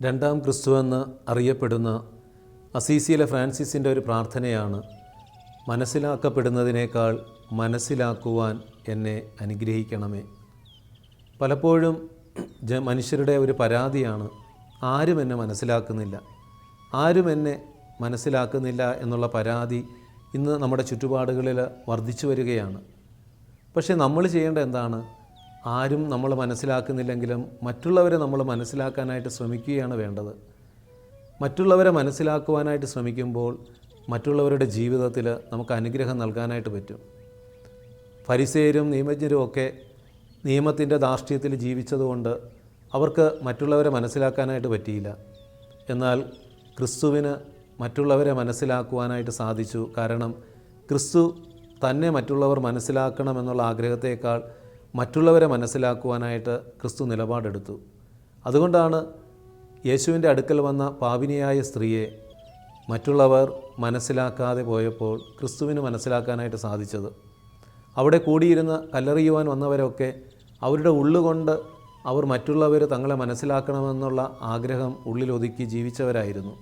രണ്ടാം ക്രിസ്തുവെന്ന് അറിയപ്പെടുന്ന അസീസിയിലെ ഫ്രാൻസിസിന്റെ ഒരു പ്രാർത്ഥനയാണ് മനസ്സിലാക്കപ്പെടുന്നതിനേക്കാൾ മനസ്സിലാക്കുവാൻ എന്നെ അനുഗ്രഹിക്കണമേ. പലപ്പോഴും ജ മനുഷ്യരുടെ ഒരു പരാതിയാണ് ആരും എന്നെ മനസ്സിലാക്കുന്നില്ല. ആരും എന്നെ മനസ്സിലാക്കുന്നില്ല എന്നുള്ള പരാതി ഇന്ന് നമ്മുടെ ചുറ്റുപാടുകളിൽ വർദ്ധിച്ചു വരികയാണ്. പക്ഷേ നമ്മൾ ചെയ്യേണ്ട എന്താണ്? ആരും നമ്മൾ മനസ്സിലാക്കുന്നില്ലെങ്കിലും മറ്റുള്ളവരെ നമ്മൾ മനസ്സിലാക്കാനായിട്ട് ശ്രമിക്കുകയാണ് വേണ്ടത്. മറ്റുള്ളവരെ മനസ്സിലാക്കുവാനായിട്ട് ശ്രമിക്കുമ്പോൾ മറ്റുള്ളവരുടെ ജീവിതത്തിൽ നമുക്ക് അനുഗ്രഹം നൽകാനായിട്ട് പറ്റും. ഫരിസേരും നിയമജ്ഞരും ഒക്കെ നിയമത്തിന്റെ ധാർഷ്ട്യത്തിൽ ജീവിച്ചതുകൊണ്ട് അവർക്ക് മറ്റുള്ളവരെ മനസ്സിലാക്കാനായിട്ട് പറ്റിയില്ല. എന്നാൽ ക്രിസ്തുവിന് മറ്റുള്ളവരെ മനസ്സിലാക്കുവാനായിട്ട് സാധിച്ചു. കാരണം ക്രിസ്തു തന്നെ മറ്റുള്ളവർ മനസ്സിലാക്കണമെന്നുള്ള ആഗ്രഹത്തേക്കാൾ മറ്റുള്ളവരെ മനസ്സിലാക്കുവാനായിട്ട് ക്രിസ്തു നിലപാടെടുത്തു. അതുകൊണ്ടാണ് യേശുവിന്റെ അടുക്കൽ വന്ന പാവിനിയായ സ്ത്രീയെ മറ്റുള്ളവർ മനസ്സിലാക്കാതെ പോയപ്പോൾ ക്രിസ്തുവിന് മനസ്സിലാക്കാനായിട്ട് സാധിച്ചത്. അവിടെ കൂടിയിരുന്ന് കല്ലെറിയുവാൻ വന്നവരൊക്കെ അവരുടെ ഉള്ളുകൊണ്ട് അവർ മറ്റുള്ളവർ തങ്ങളെ മനസ്സിലാക്കണമെന്നുള്ള ആഗ്രഹം ഉള്ളിലൊതുക്കി ജീവിച്ചവരായിരുന്നു.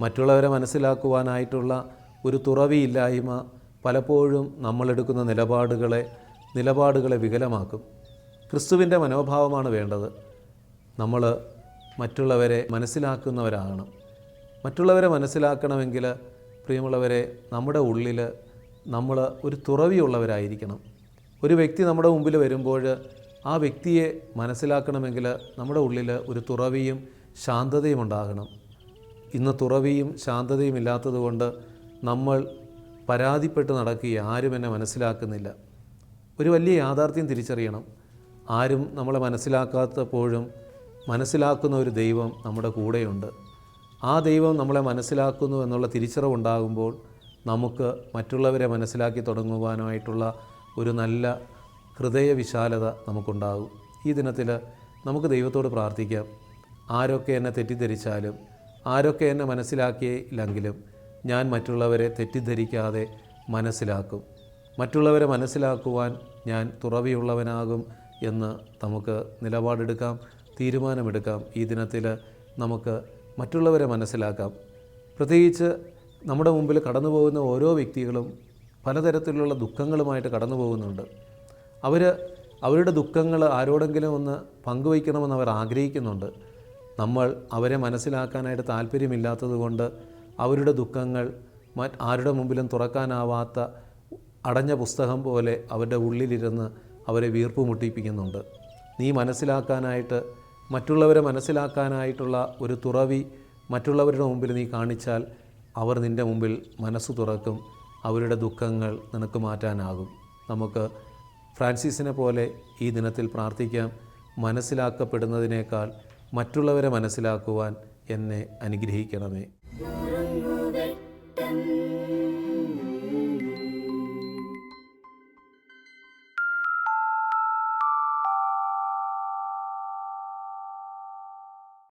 മറ്റുള്ളവരെ മനസ്സിലാക്കുവാനായിട്ടുള്ള ഒരു തുറവിയില്ലായ്മ പലപ്പോഴും നമ്മളെടുക്കുന്ന നിലപാടുകളെ നിലപാടുകളെ വികലമാക്കും. ക്രിസ്തുവിന്റെ മനോഭാവമാണ് വേണ്ടത്. നമ്മൾ മറ്റുള്ളവരെ മനസ്സിലാക്കുന്നവരാകണം. മറ്റുള്ളവരെ മനസ്സിലാക്കണമെങ്കിൽ പ്രിയമുള്ളവരെ നമ്മുടെ ഉള്ളിൽ നമ്മൾ ഒരു തുറവിയുള്ളവരായിരിക്കണം. ഒരു വ്യക്തി നമ്മുടെ മുമ്പിൽ വരുമ്പോൾ ആ വ്യക്തിയെ മനസ്സിലാക്കണമെങ്കിൽ നമ്മുടെ ഉള്ളിൽ ഒരു തുറവിയും ശാന്തതയും ഉണ്ടാകണം. ഇന്ന് തുറവിയും ശാന്തതയും ഇല്ലാത്തതുകൊണ്ട് നമ്മൾ പരാതിപ്പെട്ട് നടക്കുക ആരും എന്നെ മനസ്സിലാക്കുന്നില്ല. ഒരു വലിയ യാഥാർത്ഥ്യം തിരിച്ചറിയണം. ആരും നമ്മളെ മനസ്സിലാക്കാത്തപ്പോഴും മനസ്സിലാക്കുന്ന ഒരു ദൈവം നമ്മുടെ കൂടെയുണ്ട്. ആ ദൈവം നമ്മളെ മനസ്സിലാക്കുന്നു എന്നുള്ള തിരിച്ചറിവുണ്ടാകുമ്പോൾ നമുക്ക് മറ്റുള്ളവരെ മനസ്സിലാക്കി തുടങ്ങുവാനായിട്ടുള്ള ഒരു നല്ല ഹൃദയവിശാലത നമുക്കുണ്ടാകും. ഈ ദിനത്തിൽ നമുക്ക് ദൈവത്തോട് പ്രാർത്ഥിക്കാം. ആരൊക്കെ എന്നെ തെറ്റിദ്ധരിച്ചാലും ആരൊക്കെ എന്നെ മനസ്സിലാക്കിയില്ലെങ്കിലും ഞാൻ മറ്റുള്ളവരെ തെറ്റിദ്ധരിക്കാതെ മനസ്സിലാക്കും. മറ്റുള്ളവരെ മനസ്സിലാക്കുവാൻ ഞാൻ തുറവിയുള്ളവനാകും എന്ന് നമുക്ക് നിലപാടെടുക്കാം തീരുമാനമെടുക്കാം. ഈ ദിനത്തിൽ നമുക്ക് മറ്റുള്ളവരെ മനസ്സിലാക്കാം. പ്രത്യേകിച്ച് നമ്മുടെ മുമ്പിൽ കടന്നു പോകുന്ന ഓരോ വ്യക്തികളും പലതരത്തിലുള്ള ദുഃഖങ്ങളുമായിട്ട് കടന്നു പോകുന്നുണ്ട് അവർ അവരുടെ ദുഃഖങ്ങൾ ആരോടെങ്കിലും ഒന്ന് പങ്കുവയ്ക്കണമെന്ന് അവർ ആഗ്രഹിക്കുന്നുണ്ട്. നമ്മൾ അവരെ മനസ്സിലാക്കാനായിട്ട് താല്പര്യമില്ലാത്തതുകൊണ്ട് അവരുടെ ദുഃഖങ്ങൾ മറ്റ് ആരുടെ മുമ്പിലും തുറക്കാനാവാത്ത അടഞ്ഞ പുസ്തകം പോലെ അവരുടെ ഉള്ളിലിരുന്ന് അവരെ വീർപ്പ് മുട്ടിപ്പിക്കുന്നുണ്ട്. നീ മനസ്സിലാക്കാനായിട്ട് മറ്റുള്ളവരെ മനസ്സിലാക്കാനായിട്ടുള്ള ഒരു തുറവി മറ്റുള്ളവരുടെ മുമ്പിൽ നീ കാണിച്ചാൽ അവർ നിന്റെ മുമ്പിൽ മനസ്സ് തുറക്കും അവരുടെ ദുഃഖങ്ങൾ നിനക്ക് മാറ്റാനാകും. നമുക്ക് ഫ്രാൻസിസിനെ പോലെ ഈ ദിനത്തിൽ പ്രാർത്ഥിക്കാം. മനസ്സിലാക്കപ്പെടുന്നതിനേക്കാൾ മറ്റുള്ളവരെ മനസ്സിലാക്കുവാൻ എന്നെ അനുഗ്രഹിക്കണമേ.